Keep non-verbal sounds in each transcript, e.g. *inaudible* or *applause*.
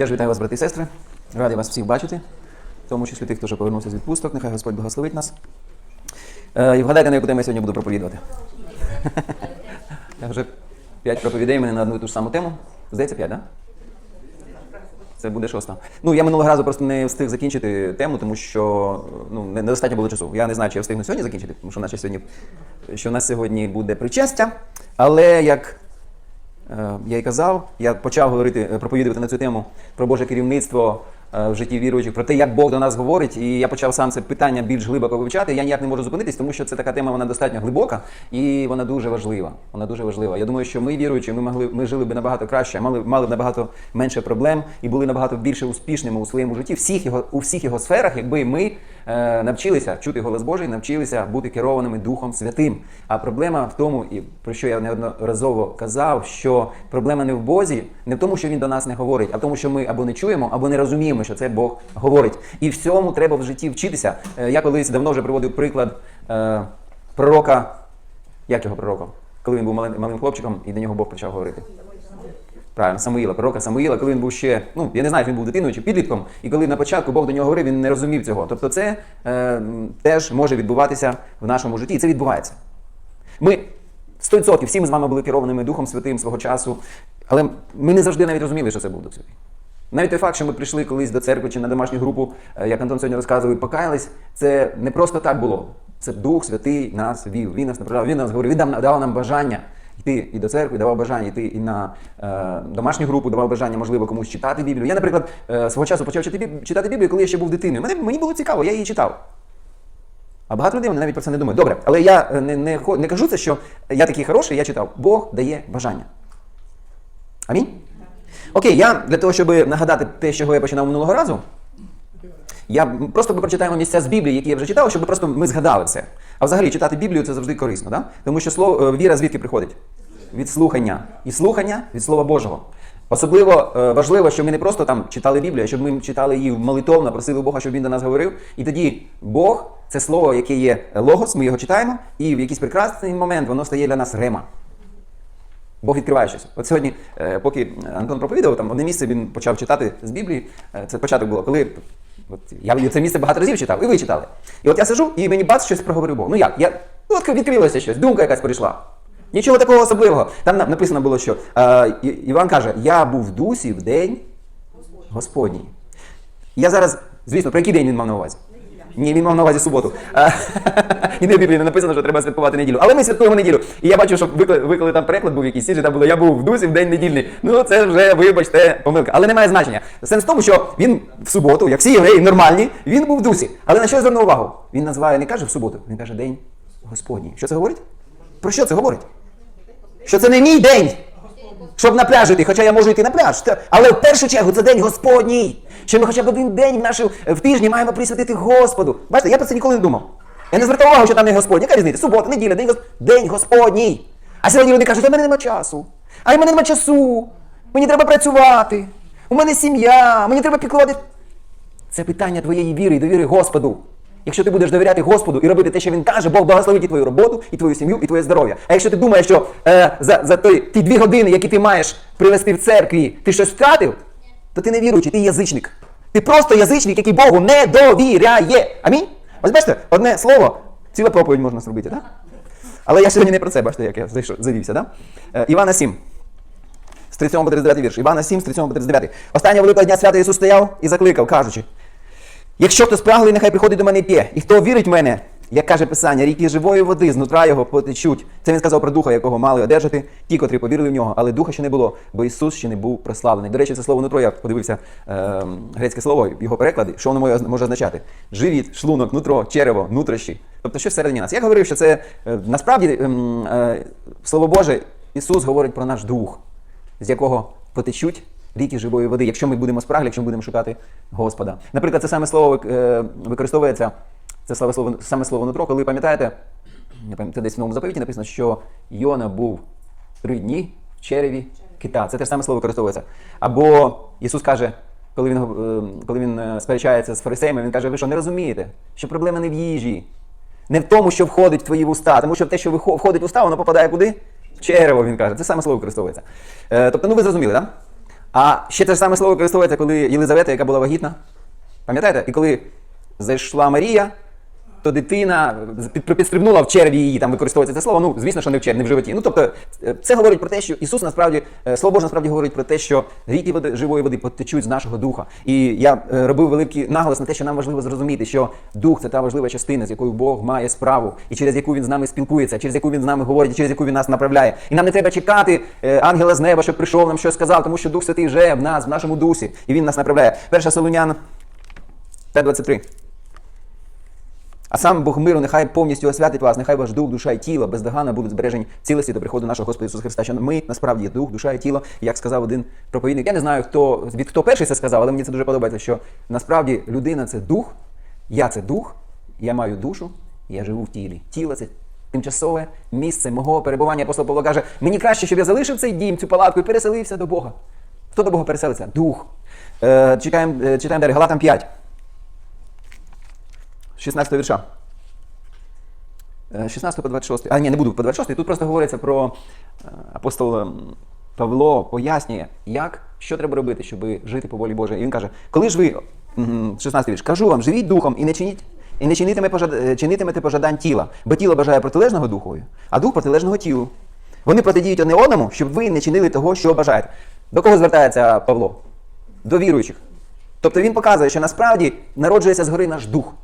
Теж вітаю вас, брати і сестри. Радий вас всіх бачити, в тому числі тих, хто вже повернувся з відпусток. Нехай Господь благословить нас. Е, і вгадайте, на яку тему я сьогодні буду проповідувати. Я вже п'ять проповідей мене на одну і ту ж саму тему. Здається, п'ять, так? Да? Це буде шоста. Ну, я минулого разу просто не встиг закінчити тему, тому що ну, не- недостатньо було часу. Я не знаю, чи я встигну сьогодні закінчити, тому що в нас сьогодні, що в нас сьогодні буде причастя. Але як Я й казав, я почав говорити, е, проповідувати на цю тему про Боже керівництво е, в житті віруючих, про те, як Бог до нас говорить, і я почав сам це питання більш глибоко вивчати. Я ніяк не можу зупинитись, тому що це така тема, вона достатньо глибока і вона дуже важлива. Вона дуже важлива. Я думаю, що ми віруючі, ми могли ми жили б набагато краще, мали мали б набагато менше проблем і були набагато більше успішними у своєму житті, всіх його у всіх його сферах, якби ми е, навчилися чути голос Божий, навчилися бути керованими Духом Святим. А проблема в тому, і про що я неодноразово казав, що проблема не в Бозі, не в тому, що він до нас не говорить, а в тому, що ми або не чуємо, або не розуміємо, що це Бог говорить. І всьому треба в житті вчитися. Е, Я колись давно вже приводив приклад е, пророка, як його пророка? Коли він був малим, малим хлопчиком, і до нього Бог почав говорити. Правильно, Самуїла, пророка Самуїла, коли він був ще, ну я не знаю, він був дитиною чи підлітком, і коли на початку Бог до нього говорив, він не розумів цього. Тобто, це е, теж може відбуватися в нашому житті, і це відбувається. Ми 100% всі ми з вами були керованими Духом Святим свого часу, але ми не завжди навіть розуміли, що це був Дух Святий. Навіть той факт, що ми прийшли колись до церкви чи на домашню групу, е, як Антон сьогодні розказував, і покаялись, це не просто так було. Це Дух Святий нас вів. Він нас направляв, він нас говорив, він давав нам бажання йти і до церкви, давав бажання йти і на е, домашню групу, давав бажання, можливо, комусь читати Біблію. Я, наприклад, е, свого часу почав читати Біблію, коли я ще був дитиною. Мене, мені було цікаво, я її читав. А багато людей вони навіть про це не думають. Добре, але я е, не, не, не кажу це, що я такий хороший, я читав. Бог дає бажання. Амінь? Окей, я для того, щоб нагадати те, з чого я починав минулого разу, я просто прочитаємо місця з Біблії, які я вже читав, щоб просто ми згадали це. А взагалі читати Біблію це завжди корисно, да? тому що слово, е, віра звідки приходить? Від слухання. І слухання від Слова Божого. Особливо е, важливо, щоб ми не просто там читали Біблію, а щоб ми читали її молитовно, просили Бога, щоб він до нас говорив. І тоді Бог це слово, яке є логос, ми його читаємо, і в якийсь прекрасний момент воно стає для нас рема. Бог відкриває щось. От сьогодні, е, поки Антон проповідав, там одне місце він почав читати з Біблії. Це початок було, коли от, я це місце багато разів читав, і ви читали. І от я сижу, і мені бац, щось проговорив Бог. Ну як? Я, ну, от відкрилося щось, думка якась прийшла. Нічого такого особливого. Там написано було, що е, Іван каже: Я був в дусі в день Господній. Я зараз, звісно, про який день він мав на увазі? Ні, він мав на увазі суботу. *laughs* І не в Біблії не написано, що треба святкувати неділю. Але ми святкуємо неділю. І я бачу, що викли- виклали там переклад був якийсь, і там було, я був в дусі в день недільний. Ну це вже, вибачте, помилка. Але немає значення. Сенс в тому, що він в суботу, як всі євреї нормальні, він був в дусі. Але на що я звернув увагу? Він називає, не каже в суботу, він каже день Господній. Що це говорить? Про що це говорить? Що це не мій день, щоб на пляж йти, хоча я можу йти на пляж. Але в першу чергу це день Господній. Що ми хоча б один день в нашу в тижні маємо присвятити Господу. Бачите, я про це ніколи не думав. Я не звертав увагу, що там не Господь. Яка різниця? Субота, неділя, день, Гос... день Господній. А сьогодні люди кажуть, у мене нема часу. А в мене нема часу. Мені треба працювати. У мене сім'я, мені треба піклувати. Це питання твоєї віри і довіри Господу. Якщо ти будеш довіряти Господу і робити те, що він каже, Бог благословить і твою роботу, і твою сім'ю, і твоє здоров'я. А якщо ти думаєш, що е, за, за той, ті дві години, які ти маєш привести в церкві, ти щось втратив, то ти не віруючий, ти язичник. Ти просто язичник, який Богу не довіряє. Амінь? Ось бачите, одне слово, ціла проповідь можна зробити, так? Але я сьогодні не про це, бачите, як я завівся, так? Е, Івана 7. З 37 по 39 вірш. Івана 7, з 37 по 39. Останнього великого дня свята Ісус стояв і закликав, кажучи, Якщо хто спраглий, нехай приходить до мене і п'є. І хто вірить в мене, як каже Писання, ріки живої води з нутра його потечуть. Це він сказав про духа, якого мали одержати ті, котрі повірили в нього, але духа ще не було, бо Ісус ще не був прославлений. До речі, це слово нутро, я подивився е, грецьке слово, його переклади, що воно може- означати? Живіт, шлунок, нутро, черево, нутрощі. Тобто, що всередині нас. Я говорив, що це е, насправді ем, е, слово Боже, Ісус говорить про наш дух, з якого потечуть ріки живої води, якщо ми будемо спраглі, якщо ми будемо шукати Господа. Наприклад, це саме слово е, використовується, це саме слово, саме слово нутро, коли пам'ятаєте, це десь в новому заповіті написано, що Йона був три дні в череві кита. Це те ж саме слово використовується. Або Ісус каже, коли він, е, коли він е, сперечається з фарисеями, він каже, ви що не розумієте, що проблема не в їжі, не в тому, що входить в твої вуста, тому що те, що входить в уста, воно попадає куди? В черево, він каже. Це саме слово використовується. Тобто, ну ви зрозуміли, так? А ще те ж саме слово використовується, коли Єлизавета, яка була вагітна. Пам'ятаєте? І коли зайшла Марія, то дитина під- підстрибнула в черві її, там використовується це слово. Ну, звісно, що не в черві, не в животі. Ну, тобто, е, це говорить про те, що Ісус насправді, е, Слово Боже насправді говорить про те, що ріки води, живої води потечуть з нашого духа. І я е, робив великий наголос на те, що нам важливо зрозуміти, що дух це та важлива частина, з якою Бог має справу, і через яку він з нами спілкується, через яку він з нами говорить, і через яку він нас направляє. І нам не треба чекати ангела з неба, щоб прийшов нам щось сказав, тому що Дух Святий вже в нас, в нашому дусі, і він нас направляє. Перша Солонян 5.23. А сам Бог миру нехай повністю освятить вас, нехай ваш дух, душа і тіло бездоганно будуть збережені цілості до приходу нашого Господа Ісуса Христа. Що ми насправді дух, душа і тіло, як сказав один проповідник. Я не знаю, хто від хто перший це сказав, але мені це дуже подобається. Що насправді людина це дух, я це дух, я маю душу, я живу в тілі. Тіло це тимчасове місце мого перебування. Апостол Павло каже, мені краще, щоб я залишив цей дім, цю палатку і переселився до Бога. Хто до Бога переселиться? Дух. Е, чекаємо, е, читаємо далі Галатам 5. 16 вірша. Е, 16 по 26. А, ні, не буду по 26. Тут просто говориться про е, апостол Павло пояснює, як, що треба робити, щоб жити по волі Божій. І він каже: коли ж ви, 16 вірш, кажу вам, живіть духом і не чиніть. І не е, чинитимете пожадань тіла, бо тіло бажає протилежного духові, а дух протилежного тілу. Вони протидіють одне одному, щоб ви не чинили того, що бажаєте. До кого звертається Павло? До віруючих. Тобто він показує, що насправді народжується згори наш дух.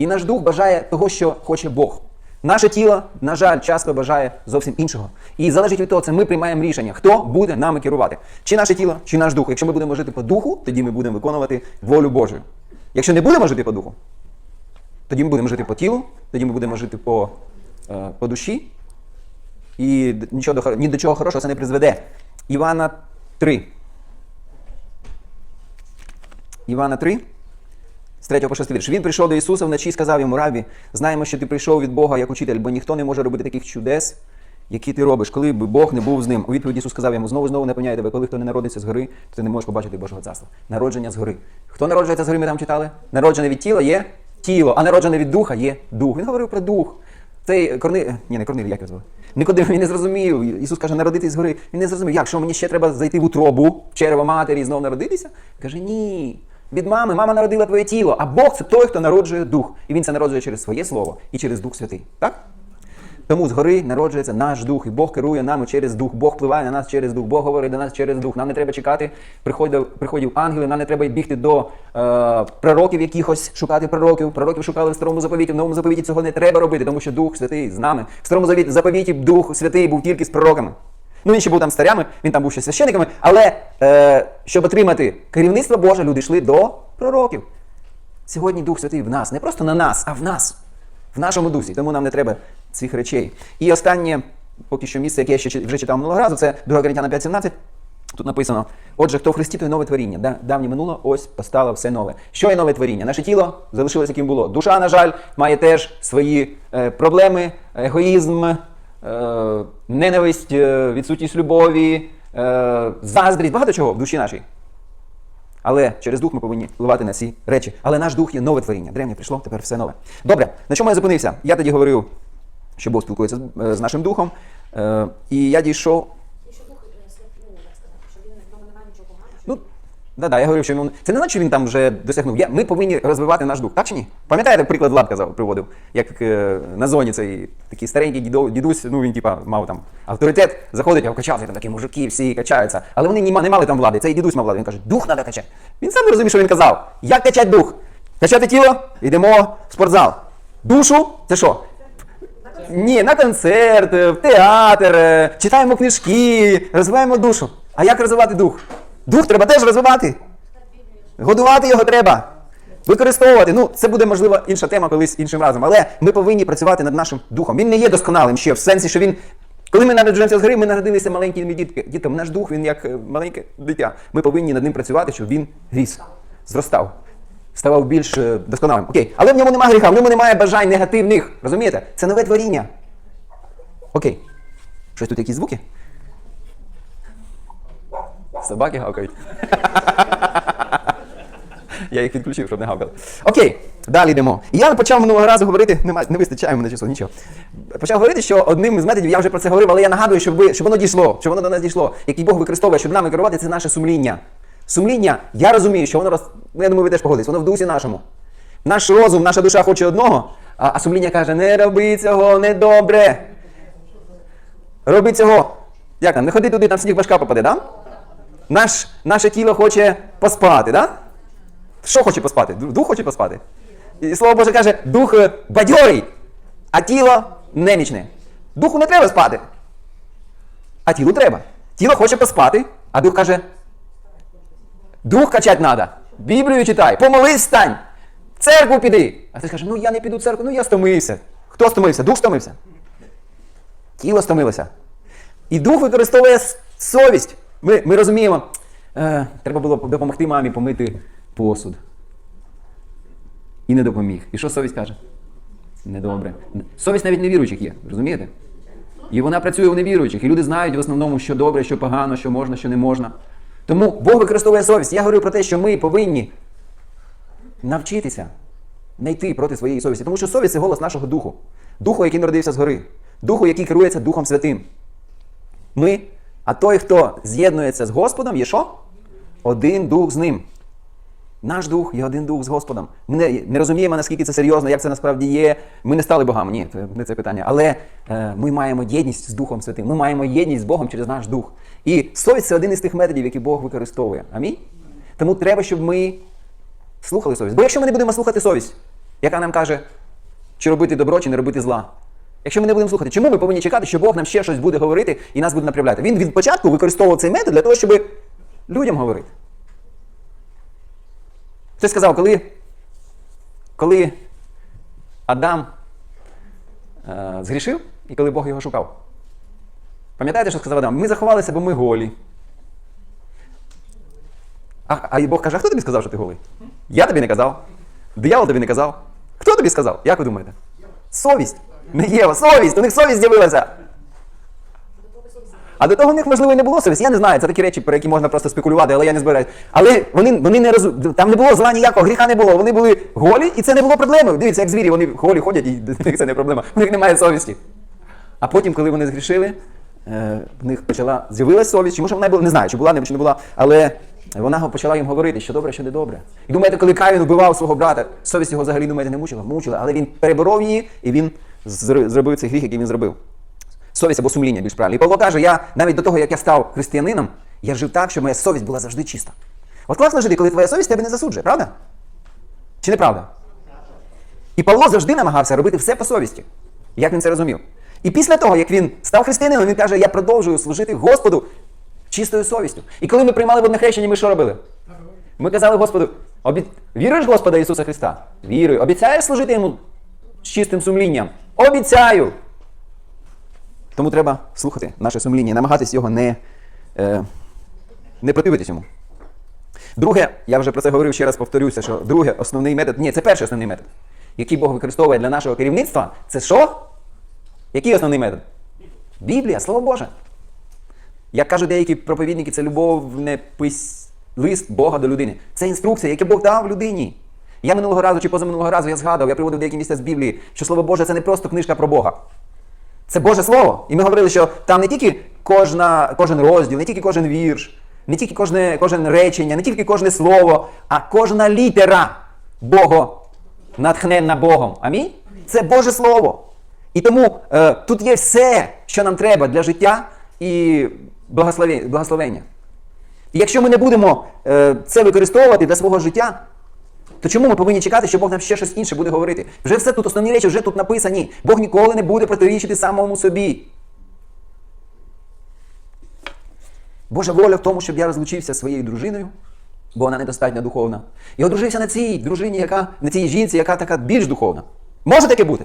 І наш дух бажає того, що хоче Бог. Наше тіло, на жаль, часто бажає зовсім іншого. І залежить від того, це ми приймаємо рішення, хто буде нами керувати. Чи наше тіло, чи наш дух. Якщо ми будемо жити по духу, тоді ми будемо виконувати волю Божу. Якщо не будемо жити по духу, тоді ми будемо жити по тілу, тоді ми будемо жити по, е, по душі, і нічого ні до чого хорошого це не призведе. Івана 3. Івана 3. З 3 по 6 вірш. Він прийшов до Ісуса вночі і сказав йому, Рабі, знаємо, що ти прийшов від Бога як учитель, бо ніхто не може робити таких чудес, які ти робиш, коли б Бог не був з ним. У відповідь Ісус сказав йому, знову знову напевняю тебе, коли хто не народиться згори, то ти не можеш побачити Божого царства. Народження згори. Хто народжується згори, ми там читали? Народжене від тіла є тіло, а народжене від духа є дух. Він говорив про дух. Цей корни... Ні, не корниль, як його звали? Никодим, він не зрозумів. Ісус каже, народитись згори. Він не зрозумів, як, що мені ще треба зайти в утробу, в черево матері і знову народитися? Каже, ні. Від мами, мама народила твоє тіло, а Бог це той, хто народжує дух. І він це народжує через своє слово і через Дух Святий. Так? Тому згори народжується наш дух, і Бог керує нами через дух. Бог впливає на нас через дух, Бог говорить до нас через дух. Нам не треба чекати приходів, приходів ангелів, нам не треба бігти до е, пророків якихось, шукати пророків. Пророків шукали в старому заповіті. В новому заповіті цього не треба робити, тому що Дух Святий з нами. В старому заповіті Дух Святий був тільки з пророками. Ну, він ще був там старями, він там був ще священниками, але е, щоб отримати керівництво Боже, люди йшли до пророків. Сьогодні Дух Святий в нас, не просто на нас, а в нас, в нашому дусі. Тому нам не треба цих речей. І останнє, поки що місце, яке я ще вже читав минулого разу, це 2 Коринтяна 5.17. Тут написано: Отже, хто в Христі, то й нове творіння. Да? Давнє минуло, ось постало все нове. Що є нове творіння? Наше тіло залишилось, яким було. Душа, на жаль, має теж свої е, проблеми, егоїзм, ненависть, е, відсутність любові, е, заздрість, багато чого в душі нашій. Але через дух ми повинні впливати на ці речі. Але наш дух є нове творіння. Древнє прийшло, тепер все нове. Добре, на чому я зупинився? Я тоді говорив, що Бог спілкується з, е, нашим духом. Е, і я дійшов. І що дух е, свят- ну, як сказати, що він в ньому немає нічого поганого. Ну, да, да, я говорив, що він. Це не значить, що він там вже досягнув. Я, ми повинні розвивати наш дух, так чи ні? Пам'ятаєте, приклад Влад казав, приводив, як е, на зоні цей такий старенький дідо, дідусь, ну він типа мав там авторитет, заходить, а качався, там такі мужики, всі качаються. Але вони не, не мали там влади. Цей дідусь мав владу. Він каже, дух треба качати. Він сам не розуміє, що він казав. Як качати дух? Качати тіло, йдемо в спортзал. Душу це що? Ні, на концерт, е, в театр, е, читаємо книжки, розвиваємо душу. А як розвивати дух? Дух треба теж розвивати. Годувати його треба. Використовувати. Ну, це буде, можливо, інша тема колись іншим разом. Але ми повинні працювати над нашим духом. Він не є досконалим ще, в сенсі, що він. Коли ми народжуємося з гри, ми народилися маленькими дітки. Дітками. Наш дух, він як е, маленьке дитя. Ми повинні над ним працювати, щоб він ріс, зростав, ставав більш е, досконалим. Окей. Але в ньому немає гріха, в ньому немає бажань негативних. Розумієте? Це нове творіння. Окей. Щось тут якісь звуки? Собаки гавкають. *laughs* Я їх відключив, щоб не гавкали. Окей, далі йдемо. І я почав минулого разу говорити, нема, не вистачає мене часу, нічого. почав говорити, що одним із методів, я вже про це говорив, але я нагадую, щоб, ви, щоб воно дійшло, щоб воно до нас дійшло. Який Бог використовує, щоб нами керувати, це наше сумління. Сумління, я розумію, що воно роз... ну, я думаю, ви теж погодитесь, воно в дусі нашому. Наш розум, наша душа хоче одного, а, а сумління каже: не роби цього, недобре. Роби цього. Як там? Не ходи туди, там сніг башка попаде, да? Наш, наше тіло хоче поспати, да? Що хоче поспати? Дух хоче поспати. І слово Боже каже, дух е, бадьорий, а тіло немічне. Духу не треба спати. А тілу треба. Тіло хоче поспати, а дух каже: дух качать треба. Біблію читай, помолись встань, в церкву піди. А ти скажеш, ну я не піду в церкву, ну я стомився. Хто стомився? Дух стомився. Тіло стомилося. І дух використовує совість. Ми, ми розуміємо, е, треба було допомогти мамі помити посуд. І не допоміг. І що совість каже? Недобре. Совість навіть невіруючих є, розумієте? І вона працює у невіруючих. І люди знають в основному, що добре, що погано, що можна, що не можна. Тому Бог використовує совість. Я говорю про те, що ми повинні навчитися не йти проти своєї совісті. Тому що совість це голос нашого духу. Духу, який народився згори. Духу, який керується Духом Святим. Ми, а той, хто з'єднується з Господом, є що? Один дух з ним. Наш дух є один дух з Господом. Ми не, не розуміємо, наскільки це серйозно, як це насправді є. Ми не стали богами. Ні, це не це питання. Але е, ми маємо єдність з Духом Святим. Ми маємо єдність з Богом через наш дух. І совість це один із тих методів, які Бог використовує. Амінь. Тому треба, щоб ми слухали совість. Бо якщо ми не будемо слухати совість, яка нам каже, чи робити добро, чи не робити зла. Якщо ми не будемо слухати, чому ми повинні чекати, що Бог нам ще щось буде говорити і нас буде направляти? Він від початку використовував цей метод для того, щоб людям говорити. Хтось сказав, коли, коли Адам е, згрішив і коли Бог його шукав. Пам'ятаєте, що сказав Адам? Ми заховалися, бо ми голі. А, а Бог каже, а хто тобі сказав, що ти голий? Я тобі не казав. Диявол тобі не казав. Хто тобі сказав? Як ви думаєте? Совість. Не Єва, совість! У них совість з'явилася. А до того в них, можливо, і не було совісті. Я не знаю, це такі речі, про які можна просто спекулювати, але я не збираюсь. Але вони, вони не розу... там не було зла ніякого, гріха не було. Вони були голі, і це не було проблеми. Дивіться, як звірі, вони голі ходять, і *laughs* це не проблема. У них немає совісті. А потім, коли вони згрішили, е, в них почала з'явилася совість, чи може вона була, не знаю, чи була, чи не була, але вона почала їм говорити, що добре, що не добре. І думаєте, коли Каїн вбивав свого брата, совість його взагалі думаєте, не мучила? Мучила, але він переборов її і він зробив цей гріх, який він зробив. Совість або сумління більш правильно. І Павло каже, я навіть до того, як я став християнином, я жив так, щоб моя совість була завжди чиста. От класно жити, коли твоя совість тебе не засуджує, правда? Чи не правда? І Павло завжди намагався робити все по совісті. Як він це розумів? І після того, як він став християнином, він каже, я продовжую служити Господу чистою совістю. І коли ми приймали водне хрещення, ми що робили? Ми казали Господу, обі... віруєш Господа Ісуса Христа? Вірую. Обіцяєш служити йому з чистим сумлінням? Обіцяю. Тому треба слухати наше сумління, намагатись його не, е, не противитись йому. Друге, я вже про це говорив, ще раз повторюся, що друге основний метод, ні, це перший основний метод, який Бог використовує для нашого керівництва, це що? Який основний метод? Біблія, Слово Боже. Як кажуть деякі проповідники, це любовне пис... лист Бога до людини. Це інструкція, яку Бог дав людині. Я минулого разу чи позаминулого разу я згадав, я приводив деякі місця з Біблії, що Слово Боже це не просто книжка про Бога. Це Боже Слово. І ми говорили, що там не тільки кожна, кожен розділ, не тільки кожен вірш, не тільки кожне, кожен речення, не тільки кожне слово, а кожна літера Бого натхненна Богом. Амінь? Це Боже Слово. І тому е, тут є все, що нам треба для життя і благословення. І якщо ми не будемо е, це використовувати для свого життя, то чому ми повинні чекати, що Бог нам ще щось інше буде говорити? Вже все тут, основні речі вже тут написані. Бог ніколи не буде протирічити самому собі. Божа воля в тому, щоб я розлучився зі своєю дружиною, бо вона недостатньо духовна. І одружився на цій дружині, яка, на цій жінці, яка така більш духовна. Може таке бути?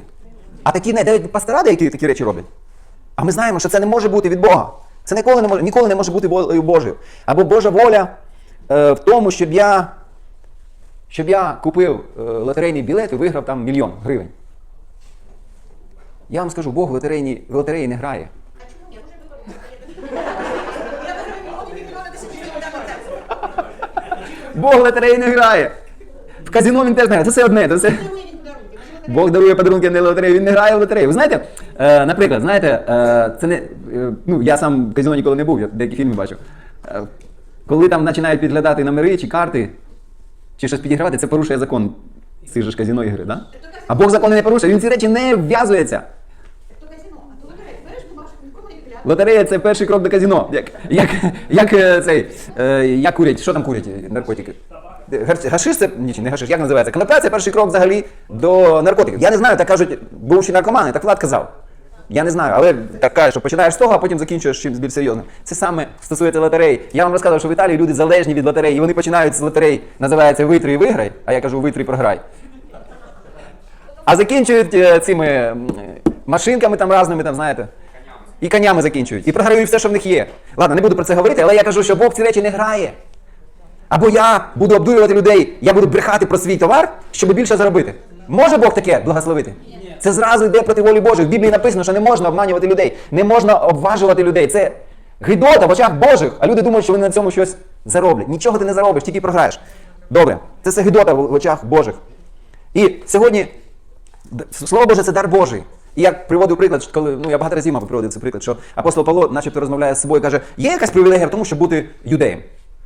А такі не дають пастора, які такі речі роблять. А ми знаємо, що це не може бути від Бога. Це ніколи не може, ніколи не може бути волею Божою. Або Божа воля е, в тому, щоб я, щоб я купив е, лотерейний білет і виграв там мільйон гривень. Я вам скажу, Бог в лотерейні, в лотереї не грає. Бог лотереї не грає. В казино він теж не грає. Це все одне. Це все... Бог дарує подарунки не лотерею, він не грає в лотерею. Ви знаєте, Е, наприклад, знаєте, е, це не. е, ну, я сам в казино ніколи не був, я деякі фільми бачив. Е, коли там починають підглядати номери чи карти, чи щось підігравати, це порушує закон цих же ж казино ігри, да? А Бог закони не порушує, він ці речі не вв'язується. Лотерея. Це перший крок до казино. Як, як, як е, цей, е, як курять, що там курять наркотики? Гашиш це ні, не гашиш, як називається? Конопля це перший крок взагалі до наркотиків. Я не знаю, так кажуть, бувші наркомани, так Влад казав. Я не знаю, але так каже, що починаєш з того, а потім закінчуєш чимось більш серйозним. Це саме стосується лотерей. Я вам розказував, що в Італії люди залежні від лотерей, і вони починають з лотерей, називається витри і виграй, а я кажу витри і програй. А закінчують е, цими машинками там разними, там, знаєте. І конями закінчують. І програють все, що в них є. Ладно, не буду про це говорити, але я кажу, що Бог ці речі не грає. Або я буду обдурювати людей, я буду брехати про свій товар, щоб більше заробити. Може Бог таке благословити? Це зразу йде проти волі Божої. В Біблії написано, що не можна обманювати людей, не можна обважувати людей. Це гидота в очах Божих, а люди думають, що вони на цьому щось зароблять. Нічого ти не заробиш, тільки програєш. Добре, це все гидота в очах Божих. І сьогодні Слово Боже це дар Божий. І я приводив приклад, коли ну я багато разів мав приводив цей приклад, що апостол Павло, начебто, розмовляє з собою, каже, є якась привілегія в тому, щоб бути юдеєм.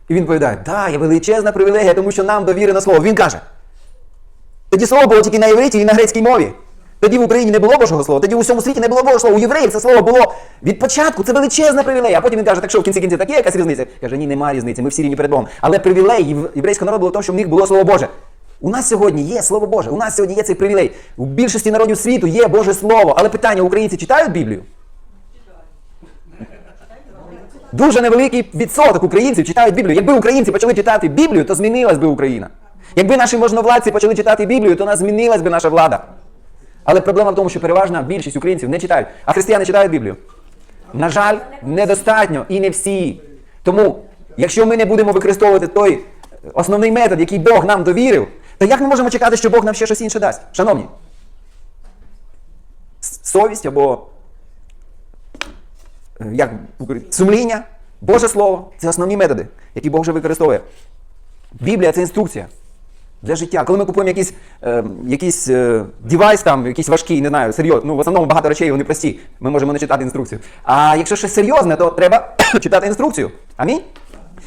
І він відповідає, так, є величезна привілегія, тому що нам довірено слово. Він каже. Тоді слово було тільки на євриті і на грецькій мові. Тоді в Україні не було Божого слова, тоді в усьому світі не було Божого слова. У євреїв це слово було від початку, це величезна привілея. А потім він каже, так що в кінці кінці так є якась різниця? Каже, ні, немає різниці, ми всі рівні перед Богом. Але привілей єврейського народу було в тому, що в них було слово Боже. У нас сьогодні є слово Боже, у нас сьогодні є цей привілей. У більшості народів світу є Боже Слово. Але питання: українці читають Біблію? Дуже невеликий відсоток українців читають Біблію. Якби українці почали читати Біблію, то змінилась би Україна. Якби наші можновладці почали читати Біблію, то нас змінилась би наша влада. Але проблема в тому, що переважна більшість українців не читають. А християни читають Біблію. На жаль, недостатньо і не всі. Тому, якщо ми не будемо використовувати той основний метод, який Бог нам довірив, то як ми можемо чекати, що Бог нам ще щось інше дасть? Шановні, совість або е, як сумління, Боже Слово це основні методи, які Бог вже використовує. Біблія це інструкція для життя. Коли ми купуємо якийсь, е, якийсь е, девайс, там, якийсь важкий, не знаю, серйозно, ну в основному багато речей вони прості. Ми можемо не читати інструкцію. А якщо щось серйозне, то треба *coughs* читати інструкцію. Амінь.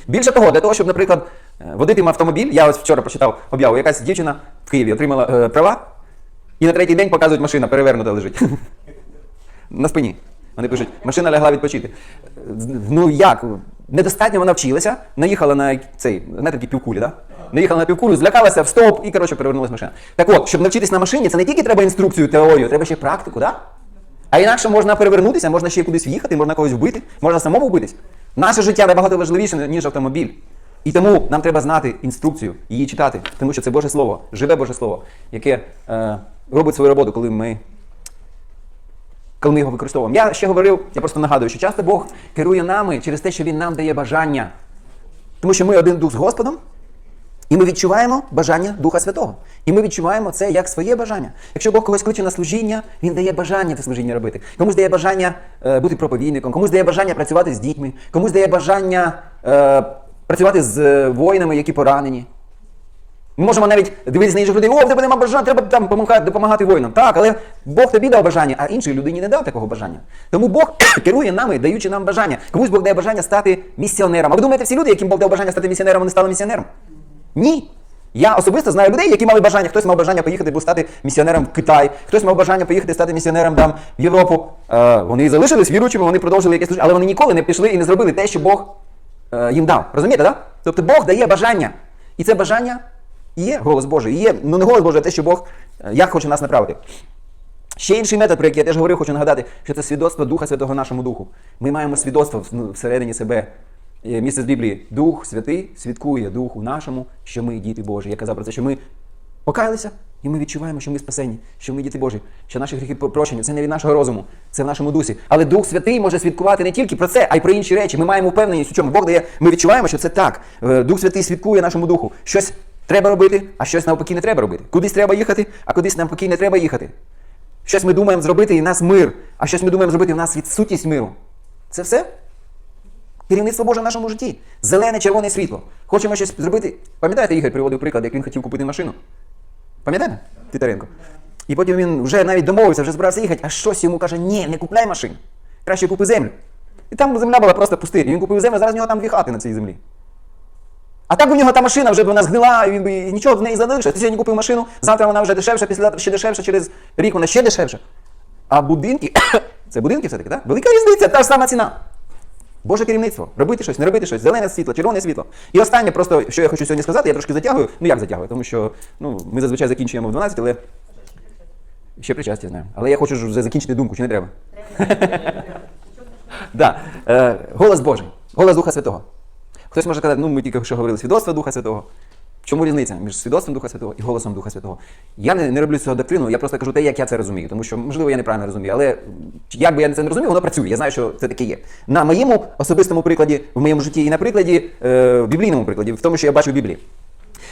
Більше того, для того, щоб, наприклад, е, водити автомобіль, я ось вчора прочитав об'яву, якась дівчина в Києві отримала е, права, і на третій день показують, машина перевернута лежить. *laughs* на спині. Вони пишуть, машина лягла відпочити. Ну як? Недостатньо вона вчилася, наїхала на цей, знаєте, такі півкулі, да? Наїхала на півкулю, злякалася в стоп і, коротше, перевернулась машина. Так от, щоб навчитись на машині, це не тільки треба інструкцію, теорію, треба ще практику, да? А інакше можна перевернутися, можна ще кудись в'їхати, можна когось вбити, можна самому вбитись. Наше життя набагато важливіше, ніж автомобіль. І тому нам треба знати інструкцію, її читати, тому що це Боже Слово, живе Боже Слово, яке е, робить свою роботу, коли ми коли ми його використовуємо. Я ще говорив, я просто нагадую, що часто Бог керує нами через те, що Він нам дає бажання. Тому що ми один дух з Господом, і ми відчуваємо бажання Духа Святого. І ми відчуваємо це як своє бажання. Якщо Бог когось кличе на служіння, Він дає бажання це служіння робити. Комусь дає бажання е, бути проповідником, комусь дає бажання працювати з дітьми, комусь дає бажання е, працювати з е, воїнами, які поранені. Ми можемо навіть дивитися на інших людей, о, в тебе нема бажання, треба там допомагати, допомагати воїнам. Так, але Бог тобі дав бажання, а іншій людині не дав такого бажання. Тому Бог *coughs* керує нами, даючи нам бажання. Комусь Бог дає бажання стати місіонером. А ви думаєте, всі люди, яким Бог дав бажання стати місіонером, вони стали місіонером? Ні. Я особисто знаю людей, які мали бажання. Хтось мав бажання поїхати бо стати місіонером в Китай, хтось мав бажання поїхати стати місіонером там в Європу. Е, вони залишились віруючими, вони продовжили якесь служіння, але вони ніколи не пішли і не зробили те, що Бог е, їм дав. Розумієте, так? Да? Тобто Бог дає бажання. І це бажання є голос Божий. І є, ну не голос Божий, а те, що Бог е, як хоче нас направити. Ще інший метод, про який я теж говорив, хочу нагадати, що це свідоцтво Духа Святого нашому духу. Ми маємо свідоцтво ну, всередині себе. Е, Місце з Біблії. Дух Святий свідкує Духу нашому, що ми діти Божі. Я казав про це, що ми покаялися, і ми відчуваємо, що ми спасені, що ми діти Божі, що наші гріхи прощені. Це не від нашого розуму, це в нашому дусі. Але Дух Святий може свідкувати не тільки про це, а й про інші речі. Ми маємо впевненість у чому. Бог дає, ми відчуваємо, що це так. Е, Дух Святий свідкує нашому духу. Щось треба робити, а щось навпаки не треба робити. Кудись треба їхати, а кудись навпаки не треба їхати. Щось ми думаємо зробити, і в нас мир, а щось ми думаємо зробити, і в нас відсутність миру. Це все? Керівництво Боже в нашому житті. Зелене, червоне світло. Хочемо щось зробити. Пам'ятаєте, Ігор приводив приклад, як він хотів купити машину? Пам'ятаєте? Титаренко. І потім він вже навіть домовився, вже збирався їхати, а щось йому каже, ні, не купляй машин. Краще купи землю. І там земля була просто пустир. І він купив землю, зараз в нього там дві хати на цій землі. А так у нього та машина вже б вона згнила, і він би нічого в неї залишив. Ти сьогодні купив машину, завтра вона вже дешевша, після ще дешевша, через рік вона ще дешевша. А будинки, *coughs* це будинки все-таки, так? Велика різниця, та ж сама ціна. Боже керівництво, робити щось, не робити щось, зелене світло, червоне світло. І останнє, просто що я хочу сьогодні сказати, я трошки затягую. Ну як затягую? Тому що ну, ми зазвичай закінчуємо в 12, але ще причастя знаю. Але я хочу вже закінчити думку, чи не треба? *laughs* Да. Е, голос Божий, голос Духа Святого. Хтось може казати, ну ми тільки що говорили свідоцтво Духа Святого. В чому різниця між свідоцтвом Духа Святого і голосом Духа Святого? Я не, не роблю цього доктрину, я просто кажу те, як я це розумію. Тому що, можливо, я неправильно розумію, але як би я це не розумів, воно працює. Я знаю, що це таке є. На моєму особистому прикладі, в моєму житті і на прикладі, е, біблійному прикладі, в тому, що я бачу в Біблії.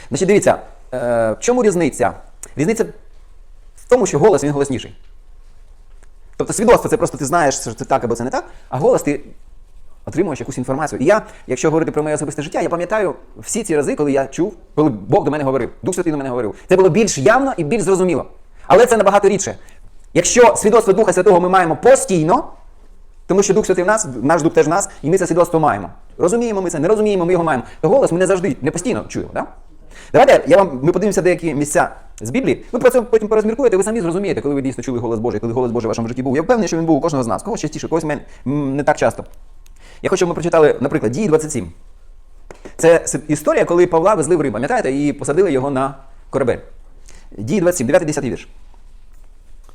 Значить, дивіться, е, в чому різниця? Різниця в тому, що голос він голосніший. Тобто свідоцтво це просто ти знаєш, що це так або це не так, а голос ти отримуєш якусь інформацію. І я, якщо говорити про моє особисте життя, я пам'ятаю всі ці рази, коли я чув, коли Бог до мене говорив, Дух Святий до мене говорив. Це було більш явно і більш зрозуміло. Але це набагато рідше. Якщо свідоцтво Духа Святого ми маємо постійно, тому що Дух Святий в нас, наш Дух теж в нас, і ми це свідоцтво маємо. Розуміємо ми це, не розуміємо, ми його маємо. То голос ми не завжди, не постійно чуємо. Да? Давайте я вам, ми подивимося деякі місця з Біблії. Ви про це потім порозміркуєте, ви самі зрозумієте, коли ви дійсно чули голос Божий, коли голос Божий в вашому житті був. Я впевнений, що він був у кожного з нас. Когось частіше, когось мен, не так часто. Я хочу, щоб ми прочитали, наприклад, дії 27. Це історія, коли Павла везли в Рим, пам'ятаєте, і посадили його на корабель. Дії 27, 9-10 вірш.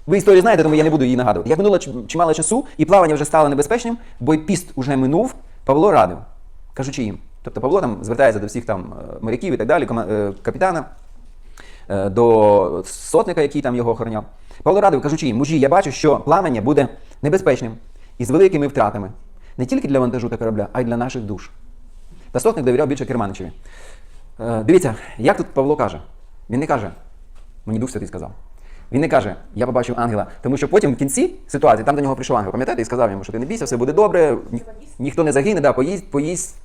Ви історію знаєте, тому я не буду її нагадувати. Як минуло чимало часу, і плавання вже стало небезпечним, бо й піст уже минув, Павло радив, кажучи їм. Тобто Павло там звертається до всіх там е, моряків і так далі, е, капітана, е, до сотника, який там його охороняв. Павло радив, кажучи їм, мужі, я бачу, що плавання буде небезпечним і з великими втратами. Не тільки для вантажу та корабля, а й для наших душ. Та сотник довіряв більше Керманичеві. Е, Дивіться, як тут Павло каже. Він не каже, мені Дух Святий сказав. Він не каже, я побачив ангела. Тому що потім в кінці ситуації, там до нього прийшов ангел, пам'ятаєте, і сказав йому, що ти не бійся, все буде добре, ні- ніхто не загине, да, поїсть, поїсть,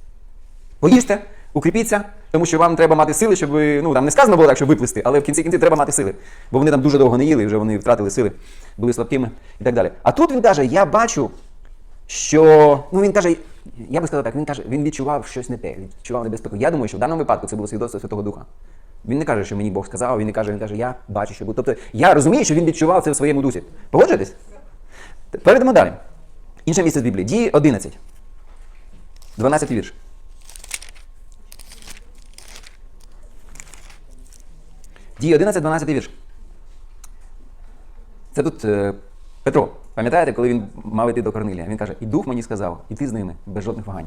поїжте, укріпіться, тому що вам треба мати сили, щоб ви, ну там не сказано було так, щоб виплисти, але в кінці кінці треба мати сили. Бо вони там дуже довго не їли, вже вони втратили сили, були слабкими і так далі. А тут він каже, я бачу, що ну він каже, я би сказав так, він каже, він відчував щось не те, відчував небезпеку. Я думаю, що в даному випадку це було свідоцтво Святого Духа. Він не каже, що мені Бог сказав, він не каже, він каже, я бачу, що буде. Тобто я розумію, що він відчував це в своєму дусі. Погоджуєтесь? Перейдемо далі. Інше місце з Біблії. Дії 11. 12 вірш. Дії 11, 12 вірш. Це тут е, Петро. Пам'ятаєте, коли він мав йти до Корнилія? Він каже, і дух мені сказав, іти з ними без жодних вагань.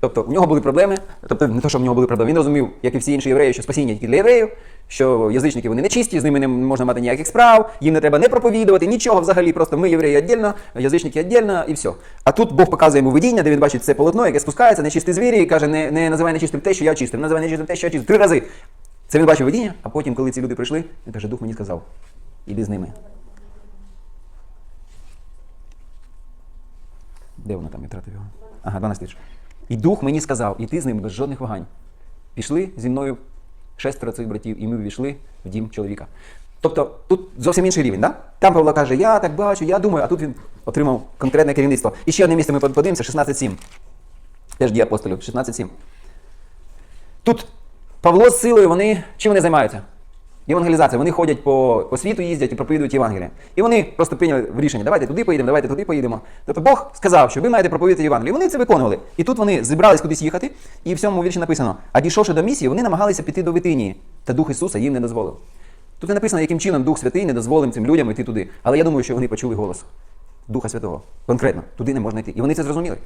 Тобто у нього були проблеми, тобто не то, що в нього були проблеми. Він розумів, як і всі інші євреї, що спасіння тільки для євреїв, що язичники вони не чисті, з ними не можна мати ніяких справ, їм не треба не проповідувати, нічого взагалі. Просто ми євреї віддільно, язичники віддільно і все. А тут Бог показує йому видіння, де він бачить це полотно, яке спускається, нечисті звірі, і каже, не, не називай нечистим те, що я очистив, називай нечистим те, що я очистив. Три рази. Це він бачив видіння, а потім, коли ці люди прийшли, він каже, дух мені сказав, іди з ними. Де воно там? Я втратив його. Ага, 12 вірш. І дух мені сказав, іти з ним без жодних вагань. Пішли зі мною шестеро цих братів, і ми ввійшли в дім чоловіка. Тобто тут зовсім інший рівень, да? Там Павло каже, я так бачу, я думаю, а тут він отримав конкретне керівництво. І ще одне місце ми подивимося, 16.7. Теж дія апостолів, 16.7. Тут Павло з силою, вони чим вони займаються? Євангелізація. Вони ходять по, по світу, їздять і проповідують Євангелія. І вони просто прийняли рішення, давайте туди поїдемо, давайте туди поїдемо. Тобто Бог сказав, що ви маєте проповідати Євангелію. І вони це виконували. І тут вони зібрались кудись їхати, і в цьому вірші написано: а дійшовши до місії, вони намагалися піти до Витинії, та Дух Ісуса їм не дозволив. Тут не написано, яким чином Дух Святий не дозволив цим людям йти туди. Але я думаю, що вони почули голос Духа Святого. Конкретно, туди не можна йти. І вони це зрозуміли.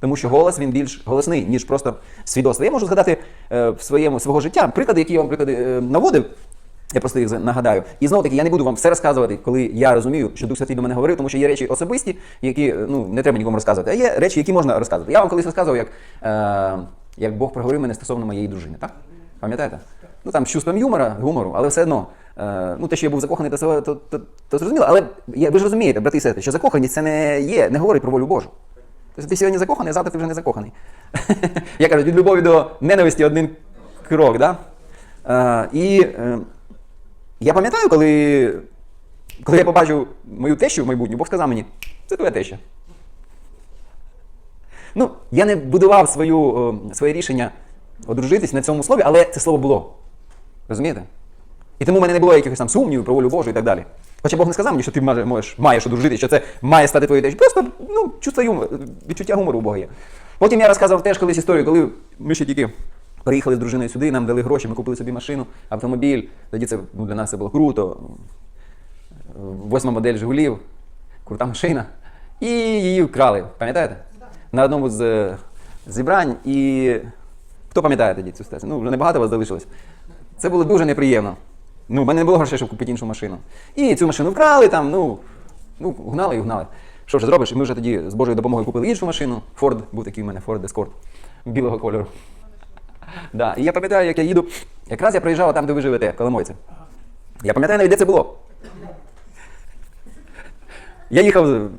Тому що голос він більш голосний, ніж просто свідоцтво. Я можу згадати е, в своєму свого життя приклади, які я вам приклади е, наводив. Я просто їх нагадаю. І знову таки, я не буду вам все розказувати, коли я розумію, що Дух Святий до мене говорив, тому що є речі особисті, які е, ну, не треба нікому розказувати. А є речі, які можна розказувати. Я вам колись розказував, як, е, як Бог проговорив мене стосовно моєї дружини. Так? Пам'ятаєте? Ну там з чувством юмора, гумору, але все одно. Е, ну, те, що я був закоханий, то, то, то, то, зрозуміло. Але ви ж розумієте, брати і сестри, що закоханість це не є, не говорить про волю Божу. Тобто ти сьогодні закоханий, а завтра ти вже не закоханий. *laughs* Я кажу, від любові до ненависті один крок. Да? Е, і е, я пам'ятаю, коли коли я побачив мою тещу в майбутню, Бог сказав мені, це твоя теща. Ну, я не будував свою, е, своє рішення одружитись на цьому слові, але це слово було. Розумієте? І тому в мене не було якихось там сумнівів про волю Божу і так далі. Хоча Бог не сказав мені, що ти можеш, маєш одружитись, що це має стати твоєю тещою. Просто ну, чувство юмор, відчуття гумору у Бога є. Потім я розказував теж колись історію, коли ми ще тільки приїхали з дружиною сюди, нам дали гроші, ми купили собі машину, автомобіль. Тоді це ну, для нас це було круто. Восьма модель Жигулів, крута машина. І її вкрали, пам'ятаєте? На одному з е, зібрань. І хто пам'ятає тоді цю ситуацію? Ну, вже небагато вас залишилось. Це було дуже неприємно. Ну, в мене не було грошей, щоб купити іншу машину. І цю машину вкрали там, ну, ну гнали і гнали. Що ж зробиш? І ми вже тоді з Божою допомогою купили іншу машину. Ford, був такий у мене Ford Escort білого кольору. Да. І я пам'ятаю, як я їду. Якраз я проїжджав там, де ви живете, Коломойці. Я пам'ятаю навіть, де це було. Я їхав в-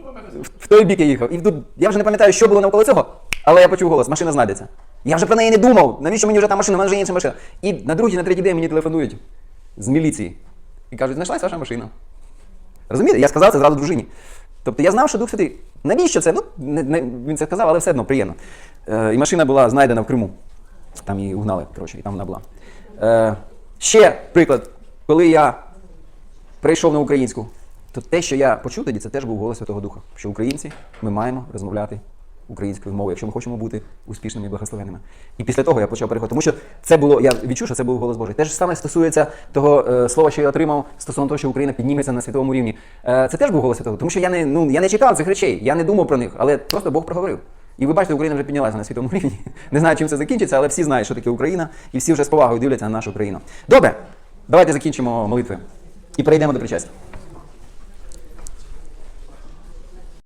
в той бік я їхав. І тут я вже не пам'ятаю, що було навколо цього, але я почув голос, машина знайдеться. Я вже про неї не думав. Навіщо мені вже та машина? У мене вже інша машина. І на другий, на третій день мені телефонують з міліції. І кажуть, знайшлась ваша машина. Розумієте? Я сказав це зразу дружині. Тобто я знав, що Дух Святий. Навіщо це? Ну, не, не, він це сказав, але все одно приємно. Е, і машина була знайдена в Криму. Там її угнали, коротше, і там вона була. Е, ще приклад, коли я перейшов на українську, то те, що я почув тоді, це теж був голос Святого Духа. Що українці ми маємо розмовляти українською мовою, якщо ми хочемо бути успішними і благословенними. І після того я почав переходити. Тому що це було, я відчув, що це був голос Божий. Те ж саме стосується того е, слова, що я отримав стосовно того, що Україна підніметься на світовому рівні. Е, це теж був голос Святого, тому що я не, ну, я не чекав цих речей, я не думав про них, але просто Бог проговорив. І ви бачите, Україна вже піднялася на світовому рівні. Не знаю, чим це закінчиться, але всі знають, що таке Україна, і всі вже з повагою дивляться на нашу країну. Добре, давайте закінчимо молитвою і перейдемо до причастя.